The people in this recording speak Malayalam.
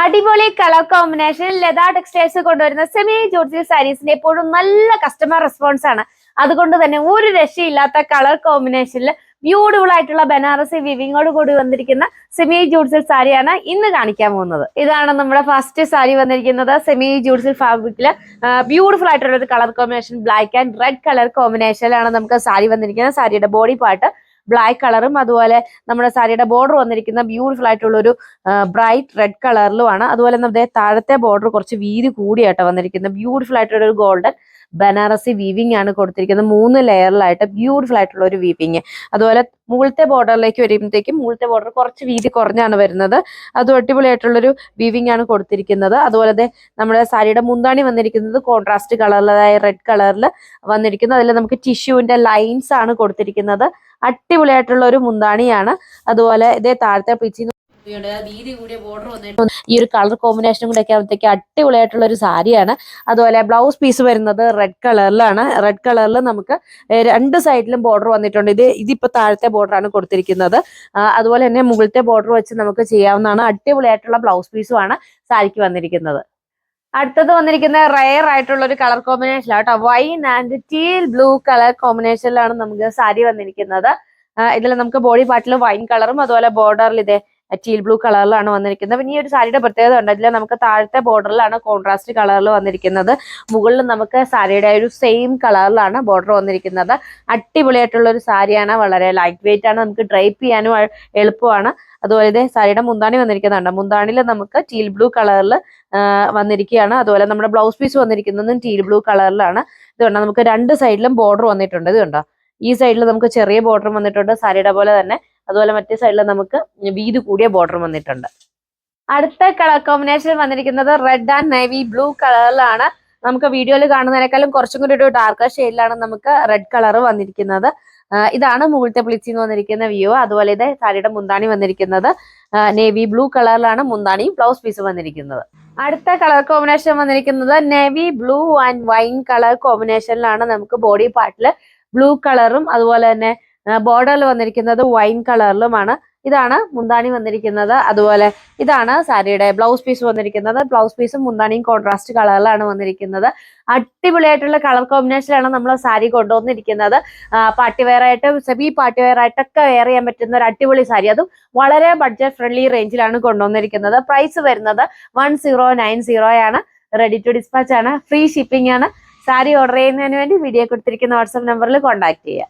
അടിപൊളി കളർ കോമ്പിനേഷൻ ലതാ ടെക്സ്റ്റൈൽസ് കൊണ്ടുവരുന്ന സെമി ജോർജിൽ സാരീസിന്റെ എപ്പോഴും നല്ല കസ്റ്റമർ റെസ്പോൺസ് ആണ്. അതുകൊണ്ട് തന്നെ ഒരു രക്ഷയില്ലാത്ത കളർ കോമ്പിനേഷനിൽ ബ്യൂട്ടിഫുൾ ആയിട്ടുള്ള ബനാറസി വിവിങ്ങോട് കൂടി വന്നിരിക്കുന്ന സെമി ജൂഡ്സിൽ സാരിയാണ് ഇന്ന് കാണിക്കാൻ പോകുന്നത്. ഇതാണ് നമ്മുടെ ഫസ്റ്റ് സാരി വന്നിരിക്കുന്നത്. സെമി ജൂഡ്സിൽ ഫാബ്രിക്കിൽ ബ്യൂട്ടിഫുൾ ആയിട്ടുള്ള ഒരു colour combination black and red colour കോമ്പിനേഷനിലാണ് നമുക്ക് സാരി വന്നിരിക്കുന്നത്. സാരിയുടെ ബോഡി പാർട്ട് ബ്ലാക്ക് കളറും അതുപോലെ നമ്മുടെ സാരിയുടെ ബോർഡർ വന്നിരിക്കുന്ന ബ്യൂട്ടിഫുൾ ആയിട്ടുള്ള ഒരു ബ്രൈറ്റ് റെഡ് കളറിലുമാണ് അതുപോലെ നമ്മുടെ താഴത്തെ ബോർഡർ കുറച്ച് വീതി കൂടിയായിട്ടാണ് വന്നിരിക്കുന്നത്. ബ്യൂട്ടിഫുൾ ആയിട്ടുള്ള ഒരു ഗോൾഡൻ ബനാറസി വീവിംഗ് ആണ് കൊടുത്തിരിക്കുന്നത്. മൂന്ന് ലെയറിലായിട്ട് ബ്യൂട്ടിഫുൾ ആയിട്ടുള്ള ഒരു വീവിങ് അതുപോലെ മുകളിലത്തെ ബോർഡറിലേക്ക് വരുമ്പോഴത്തേക്കും മുകളിലത്തെ ബോർഡർ കുറച്ച് വീതി കുറഞ്ഞാണ് വരുന്നത്. അത് അടിപൊളിയായിട്ടുള്ളൊരു വീവിംഗ് ആണ് കൊടുത്തിരിക്കുന്നത്. അതുപോലെ നമ്മുടെ സാരിയുടെ മുന്താണി വന്നിരിക്കുന്നത് കോൺട്രാസ്റ്റ് കളറിലായ റെഡ് കളറിൽ വന്നിരിക്കുന്നത് അതിൽ നമുക്ക് ടിഷ്യൂവിന്റെ ലൈൻസ് ആണ് കൊടുത്തിരിക്കുന്നത്. അടിപൊളിയായിട്ടുള്ള ഒരു മുന്താണിയാണ്. അതുപോലെ ഇതേ താഴത്തെ പിച്ചിന് വീതി കൂടിയ ബോർഡർ ഈ ഒരു കളർ കോമ്പിനേഷനും കൂടെ ഒക്കെ ആകുമ്പോഴത്തേക്ക് അടിപൊളിയായിട്ടുള്ള ഒരു സാരിയാണ് അതുപോലെ ബ്ലൗസ് പീസ് വരുന്നത് റെഡ് കളറിലാണ് റെഡ് കളറിൽ നമുക്ക് രണ്ട് സൈഡിലും ബോർഡർ വന്നിട്ടുണ്ട്. ഇത് ഇതിപ്പോ താഴത്തെ ബോർഡർ ആണ് കൊടുത്തിരിക്കുന്നത്. അതുപോലെ തന്നെ മുകളിലത്തെ ബോർഡർ വെച്ച് നമുക്ക് ചെയ്യാവുന്നതാണ് അടിപൊളിയായിട്ടുള്ള ബ്ലൗസ് പീസുമാണ് സാരിക്ക് വന്നിരിക്കുന്നത്. അടുത്തത് വന്നിരിക്കുന്ന റയർ ആയിട്ടുള്ള ഒരു കളർ കോമ്പിനേഷൻ കേട്ടോ. Wine and teal blue colour കോമ്പിനേഷനിലാണ് നമുക്ക് സാരി വന്നിരിക്കുന്നത്. ഇതിൽ നമുക്ക് ബോഡി പാർട്ടിൽ വൈൻ കളറും അതുപോലെ ബോർഡറിൽ ഇതേ ടീൽ ബ്ലൂ കളറിലാണ് വന്നിരിക്കുന്നത്. പിന്നെ ഈ ഒരു സാരിയുടെ പ്രത്യേകത ഉണ്ട്. നമുക്ക് താഴത്തെ ബോർഡറിലാണ് കോൺട്രാസ്റ്റ് കളറിൽ വന്നിരിക്കുന്നത്. മുകളിൽ നമുക്ക് സാരിയുടെ ഒരു സെയിം കളറിലാണ് ബോർഡർ വന്നിരിക്കുന്നത്. അടിപൊളിയായിട്ടുള്ള ഒരു സാരിയാണ്. വളരെ ലൈറ്റ് വെയിറ്റ് ആണ്. നമുക്ക് ഡ്രൈപ്പ് ചെയ്യാനും എളുപ്പമാണ്. അതുപോലെ ഇതേ സാരിയുടെ മുന്താണി വന്നിരിക്കുന്നുണ്ട്. മുന്താണിയിൽ നമുക്ക് ടീൽ ബ്ലൂ കളറിൽ വന്നിരിക്കുകയാണ്. അതുപോലെ നമ്മുടെ ബ്ലൗസ് പീസ് വന്നിരിക്കുന്നതും ടീൽ ബ്ലൂ കളറിലാണ് ഇതുകൊണ്ട് നമുക്ക് രണ്ട് സൈഡിലും ബോർഡർ വന്നിട്ടുണ്ട്. ഇത് കണ്ടോ? ഈ സൈഡിൽ നമുക്ക് ചെറിയ ബോർഡർ വന്നിട്ടുണ്ട്. സാരിയുടെ പോലെ തന്നെ അതുപോലെ മറ്റേ സൈഡിൽ നമുക്ക് വീതി കൂടിയ ബോർഡർ വന്നിട്ടുണ്ട്. അടുത്ത കളർ കോമ്പിനേഷൻ വന്നിരിക്കുന്നത് റെഡ് ആൻഡ് നേവി ബ്ലൂ കളറിലാണ് നമുക്ക് വീഡിയോയിൽ കാണുന്നതിനേക്കാളും കുറച്ചും കൂടി ഒരു ഡാർക്ക് ഷെയ്ഡിലാണ് നമുക്ക് റെഡ് കളർ വന്നിരിക്കുന്നത്. ഇതാണ് മുകളിലത്തെ പ്ലിച്ചിങ് വന്നിരിക്കുന്ന വ്യൂ അതുപോലെ ഇത് സാരിയുടെ മുന്താണി വന്നിരിക്കുന്നത്. നേവി ബ്ലൂ കളറിലാണ് മുന്താണിയും ബ്ലൗസ് പീസ് വന്നിരിക്കുന്നത്. അടുത്ത കളർ കോമ്പിനേഷൻ വന്നിരിക്കുന്നത് navy blue and wine colour കോമ്പിനേഷനിലാണ് നമുക്ക് ബോഡി പാർട്ടിൽ ബ്ലൂ കളറും അതുപോലെ തന്നെ ബോർഡറിൽ വന്നിരിക്കുന്നത് വൈൻ കളറിലുമാണ് ഇതാണ് മുന്താണി വന്നിരിക്കുന്നത്. അതുപോലെ ഇതാണ് സാരിയുടെ ബ്ലൗസ് പീസ് വന്നിരിക്കുന്നത്. ബ്ലൗസ് പീസും മുന്താണിയും കോൺട്രാസ്റ്റ് കളറിലാണ് വന്നിരിക്കുന്നത്. അടിപൊളിയായിട്ടുള്ള കളർ കോമ്പിനേഷനിലാണ് നമ്മൾ സാരി കൊണ്ടുവന്നിരിക്കുന്നത്. പാർട്ടി വെയർ ആയിട്ട് സെബി പാർട്ടി വെയർ ആയിട്ടൊക്കെ വെയർ ചെയ്യാൻ പറ്റുന്ന ഒരു അടിപൊളി സാരി. അതും വളരെ ബഡ്ജറ്റ് ഫ്രണ്ട്ലി റേഞ്ചിലാണ് കൊണ്ടുവന്നിരിക്കുന്നത്. പ്രൈസ് വരുന്നത് വൺ സീറോ നയൻ സീറോ ആണ്. റെഡി ടു ഡിസ്പാച്ച് ആണ്. ഫ്രീ ഷിപ്പിംഗ് ആണ്. സാരി ഓർഡർ ചെയ്യുന്നതിന് വേണ്ടി വീഡിയോ കൊടുത്തിരിക്കുന്ന വാട്സ്ആപ്പ് നമ്പറിൽ കോൺടാക്ട് ചെയ്യുക.